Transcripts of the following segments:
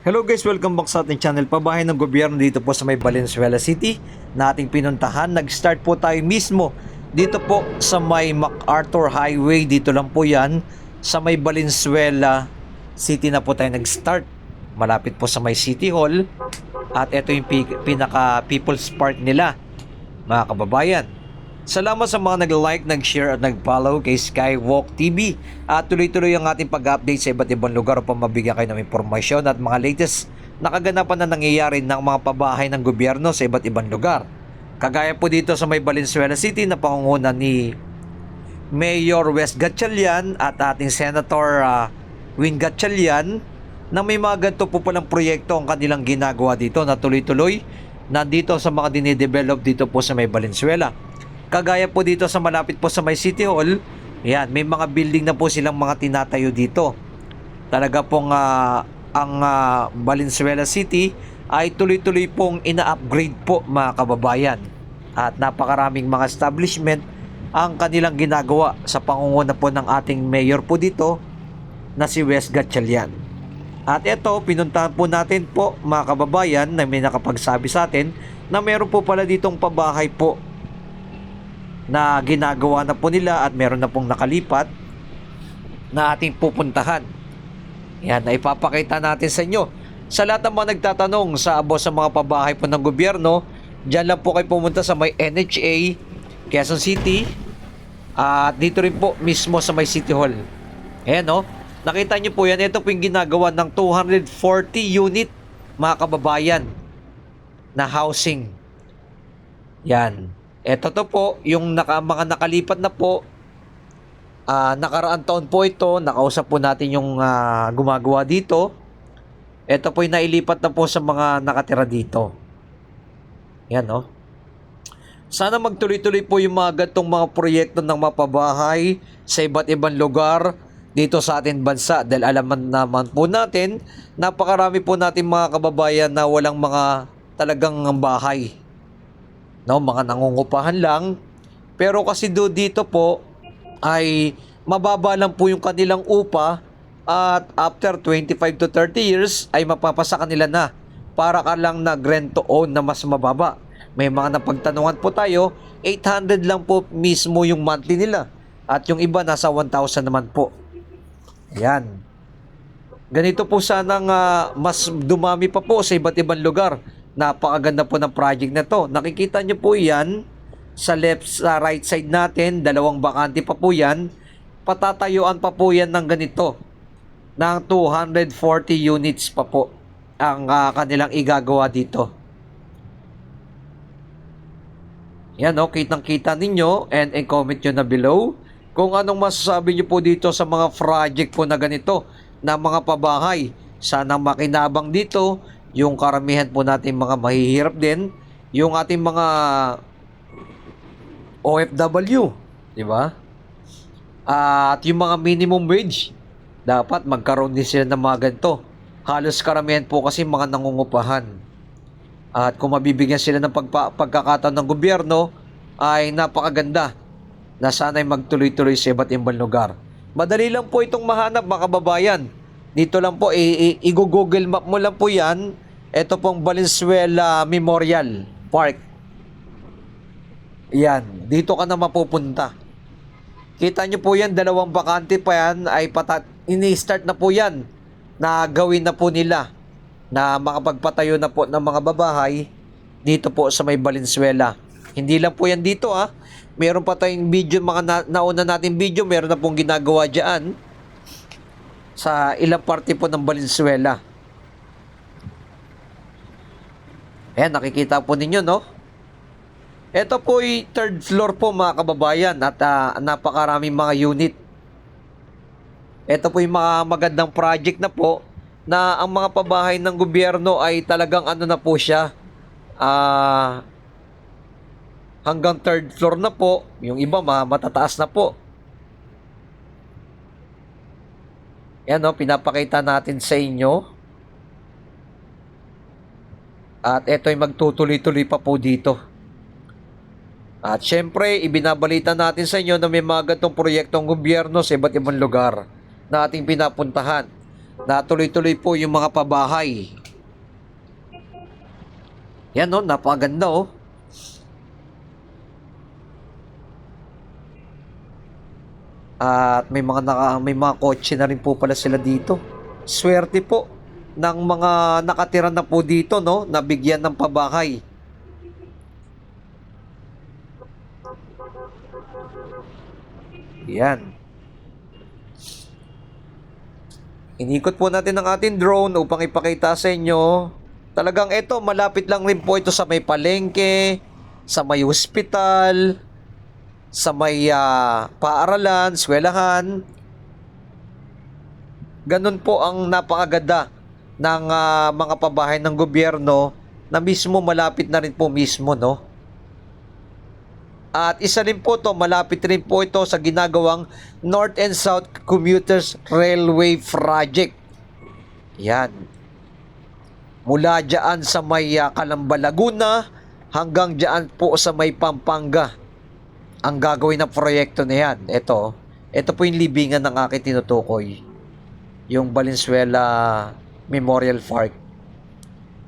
Hello guys, welcome back sa ating channel. Pabahay ng gobyerno dito po sa may Valenzuela City na ating pinuntahan. Nag-start po tayo mismo dito po sa may MacArthur Highway. Dito lang po yan sa may Valenzuela City na po tayo nag-start. Malapit po sa may City Hall. At ito yung pi- pinaka People's Park nila, mga kababayan. Salamat sa mga nag-like, nag-share at nag-follow kay Skywalk TV. At tuloy-tuloy ang ating pag-update sa iba't ibang lugar upang mabigyan kayo ng impormasyon at mga latest na kaganapan na nangyayari ng mga pabahay ng gobyerno sa iba't ibang lugar. Kagaya po dito sa may Valenzuela City na pangunguna ni Mayor West Gatchalian at ating Senator uh, Win Gatchalian na may mga ganito po palang proyekto ang kanilang ginagawa dito na tuloy-tuloy nandito sa mga dinidevelop dito po sa may Valenzuela. Kagaya po dito sa malapit po sa may City Hall, yan, may mga building na po silang mga tinatayo dito. Talaga pong ah, ang ah, Valenzuela City ay tuloy-tuloy pong ina-upgrade po mga kababayan. At napakaraming mga establishment ang kanilang ginagawa sa pangunguna po ng ating mayor po dito na si Wes Gatchalian. At ito, pinuntahan po natin po mga kababayan na may nakapagsabi sa atin na meron po pala ditong pabahay po na ginagawa na po nila at meron na pong nakalipat na ating pupuntahan. Yan, na ipapakita natin sa inyo. Sa lahat ng mga nagtatanong sa abo sa mga pabahay po ng gobyerno, dyan lang po kayo pumunta sa may NHA, Quezon City, at dito rin po mismo sa may City Hall. Ayan no, nakita nyo po yan, ito po yung ginagawa ng 240 unit mga kababayan na housing. Yan. Ito to po, yung naka, mga nakalipat na po, ah nakaraan taon po ito, nakausap po natin yung ah, gumagawa dito. Ito po yung nailipat na po sa mga nakatira dito. Yan, no? Sana magtuloy-tuloy po yung mga gantong mga proyekto ng mapabahay sa iba't ibang lugar dito sa ating bansa dahil alam naman po natin napakarami po natin mga kababayan na walang mga talagang bahay no mga nangungupahan lang. Pero kasi do dito po ay mababa lang po yung kanilang upa at after 25 to 30 years ay mapapasa kanila na para ka lang nag rent to own na mas mababa. May mga napagtanungan po tayo 800 lang po mismo yung monthly nila at yung iba nasa 1,000 naman po. Yan ganito po sanang ah, mas dumami pa po sa iba't ibang lugar napakaganda po ng project na to. Nakikita nyo po yan sa left sa right side natin. Dalawang bakante pa po yan. Patatayuan pa po yan ng ganito ng 240 units pa po ang ah, kanilang igagawa dito. Yan o kitang kita ninyo and, and comment nyo na below kung anong masasabi nyo po dito sa mga project po na ganito na mga pabahay. Sana makinabang dito yung karamihan po natin mga mahihirap din yung ating mga OFW di ba at yung mga minimum wage dapat magkaroon din sila ng mga ganito halos karamihan po kasi mga nangungupahan at kung mabibigyan sila ng pagpa- pagkakataon ng gobyerno ay napakaganda na sana'y magtuloy-tuloy sa iba't ibang lugar. Madali lang po itong mahanap mga kababayan. Dito lang po, i- i- i-google map mo lang po yan. Ito pong Valenzuela Memorial Park. Yan, dito ka na mapupunta. Kita nyo po yan, dalawang bakante pa yan ay patat ini-start na po yan na gawin na po nila na makapagpatayo na po ng mga babahay dito po sa may Valenzuela. Hindi lang po yan dito ah. Meron pa tayong video, mga na, nauna natin video, meron na pong ginagawa dyan sa ilang parte po ng Valenzuela. Ayan, nakikita po ninyo, no? Ito po ay third floor po mga kababayan at ah, napakaraming mga unit. Ito po yung mga magandang project na po na ang mga pabahay ng gobyerno ay talagang ano na po siya ah hanggang third floor na po yung iba ma matataas na po yan o pinapakita natin sa inyo. At ito magtutuloy-tuloy pa po dito. At syempre ibinabalita natin sa inyo na may mga ganitong proyektong gobyerno sa iba't ibang lugar na ating pinapuntahan. Natuloy-tuloy po yung mga pabahay. Yan oh, napakaganda oh. At may mga naka, may mga kotse na rin po pala sila dito. Swerte po ng mga nakatira na po dito no, nabigyan ng pabahay. Yan. Inikot po natin ang ating drone upang ipakita sa inyo. Talagang ito, malapit lang rin po ito sa may palengke, sa may hospital, sa may ah, paaralan, eskwelahan. Ganun po ang napakaganda ng ah, mga pabahay ng gobyerno na mismo malapit na rin po mismo, no? At isa rin po to, malapit rin po ito sa ginagawang North and South Commuters Railway Project. Yan. Mula dyan sa may uh, Calamba, Laguna hanggang dyan po sa may Pampanga. Ang gagawin ng proyekto na yan. Ito, ito po yung libingan ng aking tinutukoy. Yung Valenzuela Memorial Park.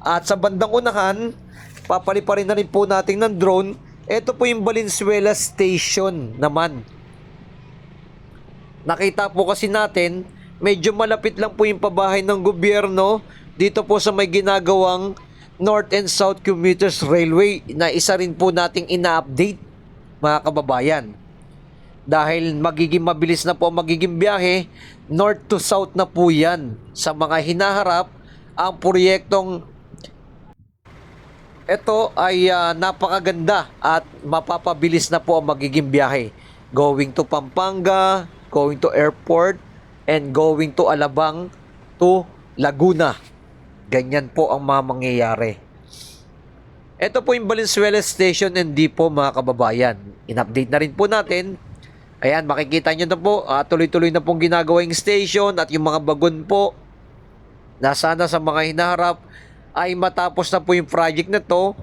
At sa bandang unahan, papaliparin na rin po natin ng drone ito po yung Valenzuela Station naman. Nakita po kasi natin, medyo malapit lang po yung pabahay ng gobyerno dito po sa may ginagawang North and South Commuters Railway na isa rin po nating ina-update mga kababayan. Dahil magiging mabilis na po ang magiging biyahe, north to south na po yan sa mga hinaharap ang proyektong ito ay ah, napakaganda at mapapabilis na po ang magiging biyahe. Going to Pampanga, going to airport, and going to Alabang to Laguna. Ganyan po ang mga mangyayari. Ito po yung Valenzuela Station and Depot mga kababayan. In-update na rin po natin. Ayan, makikita nyo na po, ah, tuloy-tuloy na pong ginagawa yung station at yung mga bagon po na sana sa mga hinaharap ay matapos na po yung project na to.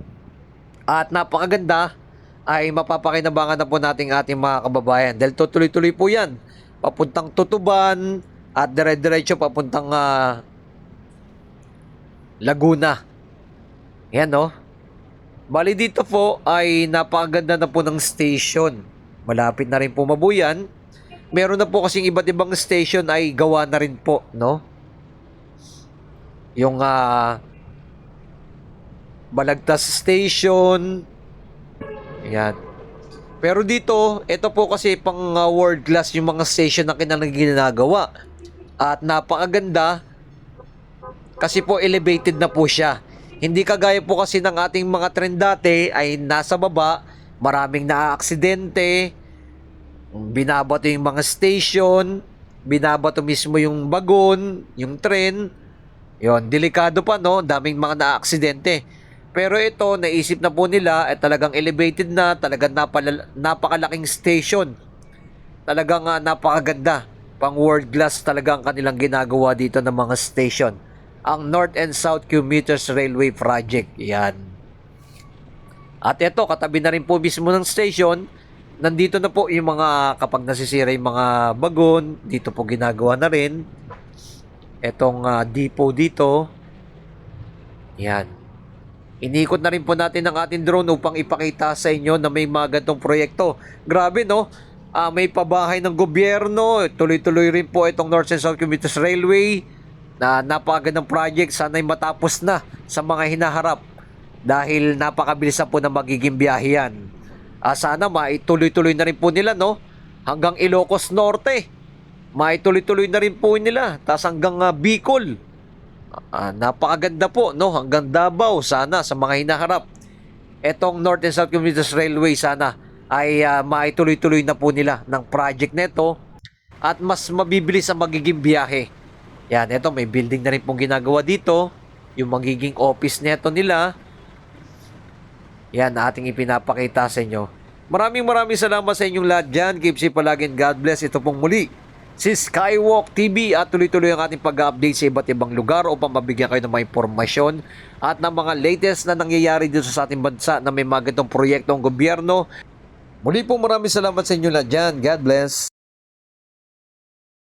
At napakaganda ay mapapakinabangan na po nating ating mga kababayan. Dahil tutuloy-tuloy po yan. Papuntang Tutuban at dire-diretso papuntang ah, Laguna. Yan no bali dito po ay napakaganda na po ng station malapit na rin po mabuyan meron na po kasing iba't ibang station ay gawa na rin po no yung ah Balagtas Station. Yan. Pero dito, ito po kasi pang uh, world class yung mga station na kanilang ginagawa. At napakaganda kasi po elevated na po siya. Hindi kagaya po kasi ng ating mga trend dati ay nasa baba, maraming naaaksidente, binabato yung mga station, binabato mismo yung bagon, yung tren. Yon, delikado pa no, daming mga naaaksidente. Pero ito, naisip na po nila at talagang elevated na, talagang napala, napakalaking station. Talagang uh, napakaganda. Pang world class talaga ang kanilang ginagawa dito ng mga station. Ang North and South Commuters Railway Project. Yan. At ito, katabi na rin po mismo ng station. Nandito na po yung mga kapag nasisira yung mga bagon. Dito po ginagawa na rin. Etong uh, depot dito. Yan. Inikot na rin po natin ang ating drone upang ipakita sa inyo na may mga gantong proyekto. Grabe no? Uh, may pabahay ng gobyerno. Tuloy-tuloy rin po itong North and South Commuters Railway na napakagandang project. Sana'y matapos na sa mga hinaharap dahil napakabilis na po na magiging biyahe yan. Uh, sana maituloy-tuloy na rin po nila no? hanggang Ilocos Norte. Maituloy-tuloy na rin po nila. Tapos hanggang uh, Bicol. Uh, napakaganda po, no? Hanggang Davao, sana sa mga hinaharap. Etong North and South Commuters Railway, sana ay uh, maituloy-tuloy na po nila ng project neto at mas mabibilis ang magiging biyahe. Yan, eto may building na rin pong ginagawa dito. Yung magiging office neto nila. Yan, ating ipinapakita sa inyo. Maraming maraming salamat sa inyong lahat dyan. Keep safe palagi God bless. Ito pong muli si Skywalk TV at tuloy-tuloy ang ating pag-update sa iba't ibang lugar upang mabigyan kayo ng mga impormasyon at ng mga latest na nangyayari dito sa ating bansa na may mga ganitong proyekto ng gobyerno. Muli po maraming salamat sa inyo lahat dyan. God bless.